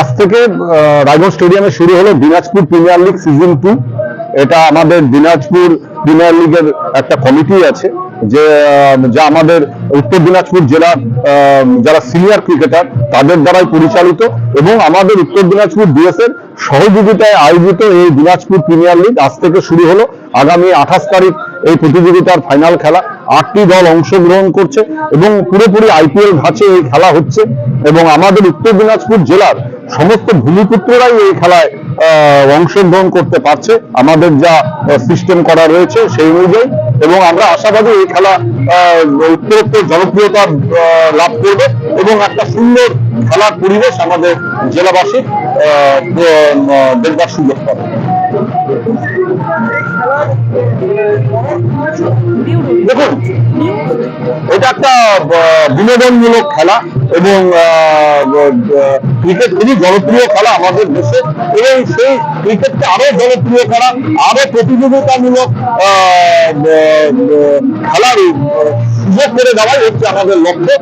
আজ থেকে রায়গঞ্জ স্টেডিয়ামে শুরু হলো Dinajpur premier league season two. এটা আমাদের দিনাজপুর প্রিমিয়ার লিগের একটা কমিটি আছে যে যা আমাদের উত্তর দিনাজপুর জেলার যারা সিনিয়র ক্রিকেটার, তাদের দ্বারাই পরিচালিত এবং আমাদের উত্তর দিনাজপুর ডিএসএর সহযোগিতায় আয়োজিত এই দিনাজপুর প্রিমিয়ার লিগ আজ থেকে শুরু হলো। আগামী আঠাশ তারিখ এই প্রতিযোগিতার ফাইনাল খেলা। আটটি দল অংশগ্রহণ করছে এবং পুরোপুরি আইপিএল ধাঁচে এই খেলা হচ্ছে। এবং আমাদের উত্তর দিনাজপুর জেলার সমস্ত ভূমিপুত্ররাই এই খেলায় অংশগ্রহণ করতে পারছে। আমাদের যা সিস্টেম করা রয়েছে সেই অনুযায়ী। এবং আমরা আশাবাদী এই খেলা উত্তরোত্তর জনপ্রিয়তা লাভ করবে এবং একটা সুন্দর খেলার পরিবেশ আমাদের জেলাবাসী দেখবার সুযোগ পাবে। দেখুন, এটা একটা বিনোদনমূলক খেলা এবং ক্রিকেট খুবই জনপ্রিয় খেলা আমাদের দেশে। এবং সেই ক্রিকেটকে আরও জনপ্রিয় করা আরও প্রতিযোগিতামূলক খেলার সুযোগ করে দেওয়াই হচ্ছে আমাদের লক্ষ্য,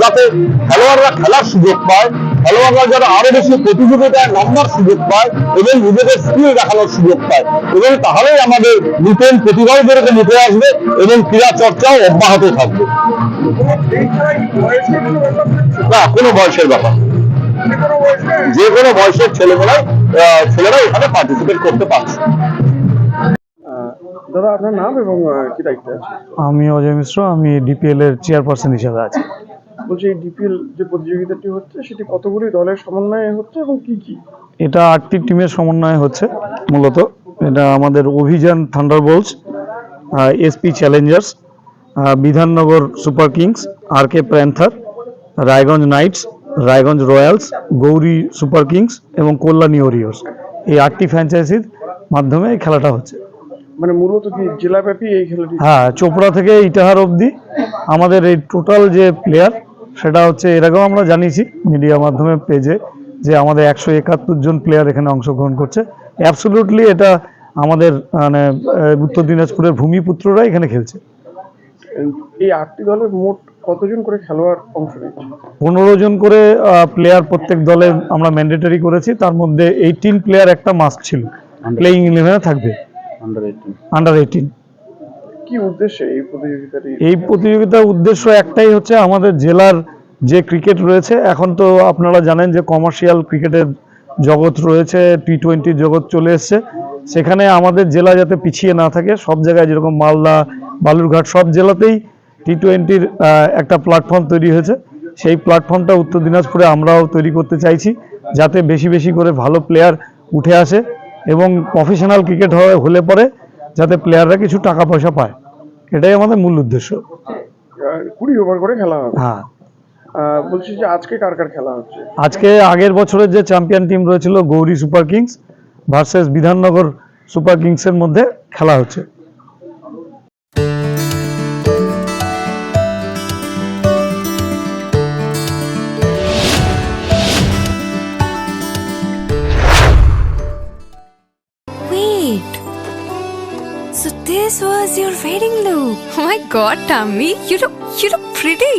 যাতে খেলোয়াড়রা খেলার সুযোগ পায়, খেলোয়াড়রা যেন আরও বেশি প্রতিযোগিতায় নাম্বার সুযোগ পায় এবং নিজেদের স্কিল দেখানোর সুযোগ পায়। এবং তাহলেই আমাদের নতুন প্রতিভাও বেরোতে উঠে আসবে এবং ক্রীড়া চর্চাও অব্যাহত থাকবে। না কোনো বয়সের ব্যাপার যে কোনো বয়সের ছেলেমেয়েরাই ছেলেরা এখানে পার্টিসিপেট করতে পারছে। দাদা আপনার নাম এবং কি দায়িত্বে? আমি অজয় মিশ্র আমি ডিপিএল এর চেয়ারপারসন হিসেবে আছি। বলছি এই ডিপিএল যে প্রতিযোগিতাটি হচ্ছে সেটি কতগুলি দলের সমন্বয়ে হচ্ছে এবং কি কি? এটা আটটি টিমের সমন্বয়ে হচ্ছে মূলত। এটা আমাদের Abhijan thunderbolts SP challengers Bidhannagar super kings R K panther Raiganj knights Raiganj royals Gouri super kings এবং কল্যাণী ওরিয়র্স এই আটটি ফ্র্যাঞ্চাইজির মাধ্যমে এই খেলাটা হচ্ছে। মানে মূলত কি জেলাব্যাপী এই খেলাটি? হ্যাঁ চোপড়া থেকে ইটাহার অবধি আমাদের এই টোটাল যে প্লেয়ার সেটা হচ্ছে এর আগেও আমরা জানিয়েছি মিডিয়া মাধ্যমে পেজে যে আমাদের একশো একাত্তর জন প্লেয়ার এখানে অংশগ্রহণ করছে। অ্যাবসোলুটলি এটা আমাদের মানে উত্তর দিনাজপুরের ভূমিপুত্ররা এখানে খেলছে। এই আটটি দলের মোট কতজন করে খেলোয়াড় অংশ নিচ্ছে পনেরো জন করে প্লেয়ার প্রত্যেক দলে আমরা ম্যান্ডেটরি করেছি। তার মধ্যে এইটিন প্লেয়ার একটা মাস্ক ছিল। প্লেইং ইলেভেনে থাকবে। আন্ডার এইটিন কি উদ্দেশ্যে এই প্রতিযোগিতাটি? এই প্রতিযোগিতার উদ্দেশ্য একটাই হচ্ছে আমাদের জেলার যে ক্রিকেট রয়েছে। এখন তো আপনারা জানেন যে কমার্শিয়াল ক্রিকেটের জগৎ রয়েছে টি টোয়েন্টির জগৎ চলে এসছে। সেখানে আমাদের জেলা যাতে পিছিয়ে না থাকে সব জায়গায় যেরকম মালদা বালুরঘাট সব জেলাতেই টি টোয়েন্টির একটা প্ল্যাটফর্ম তৈরি হয়েছে। সেই প্ল্যাটফর্মটা উত্তর দিনাজপুরে আমরাও তৈরি করতে চাইছি যাতে বেশি বেশি করে ভালো প্লেয়ার উঠে আসে এবং প্রফেশনাল ক্রিকেট হলে পরে যাতে প্লেয়াররা কিছু টাকা পয়সা পায়। এটাই আমাদের মূল উদ্দেশ্য। কুড়ি ওভার করে খেলা হ্যাঁ। বলছি যে আজকে কার কার খেলা হচ্ছে আজকে আগের বছরের যে চ্যাম্পিয়ন টিম রয়েছিল Gouri super kings versus Bidhannagar super কিংসের মধ্যে খেলা হচ্ছে. So this was your wedding look. Oh my god, Tammy, you look you look pretty.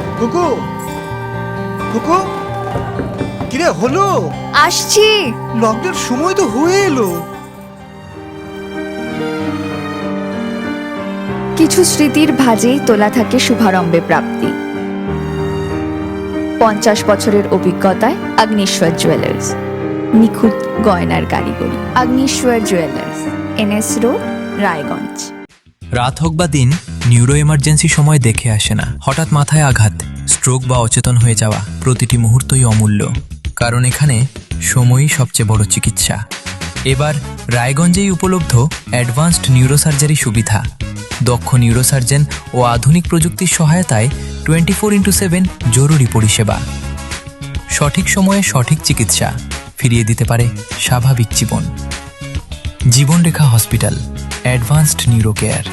কুকু? কুকু? কিরে হলো? আসছি। লকডাউন সময় তো হয়ে এলো। কিছু স্মৃতির ভাজেই তোলা থাকে শুভারম্ভে প্রাপ্তি। পঞ্চাশ বছরের অভিজ্ঞতায় আগ্নেশ্বর জুয়েলার্স। নিখুঁত গয়নার কারিগরি। Agneshwar jewellers NS road Raiganj. রাত হোক বা দিন নিউরো এমার্জেন্সি সময় দেখে আসে না। হঠাৎ মাথায় আঘাত। স্ট্রোক বা অচেতন হয়ে যাওয়া প্রতিটি মুহূর্তই অমূল্য। কারণ এখানে সময়ই সবচেয়ে বড় চিকিৎসা। এবার রায়গঞ্জেই উপলব্ধ অ্যাডভান্সড নিউরোসার্জারি সুবিধা। দক্ষ নিউরোসার্জন ও আধুনিক প্রযুক্তির সহায়তায় টোয়েন্টি ফোর ইন্টু সেভেন জরুরি পরিষেবা। সঠিক সময়ে সঠিক চিকিৎসা ফিরিয়ে দিতে পারে স্বাভাবিক জীবন। Jibanrekha hospital, advanced neuro care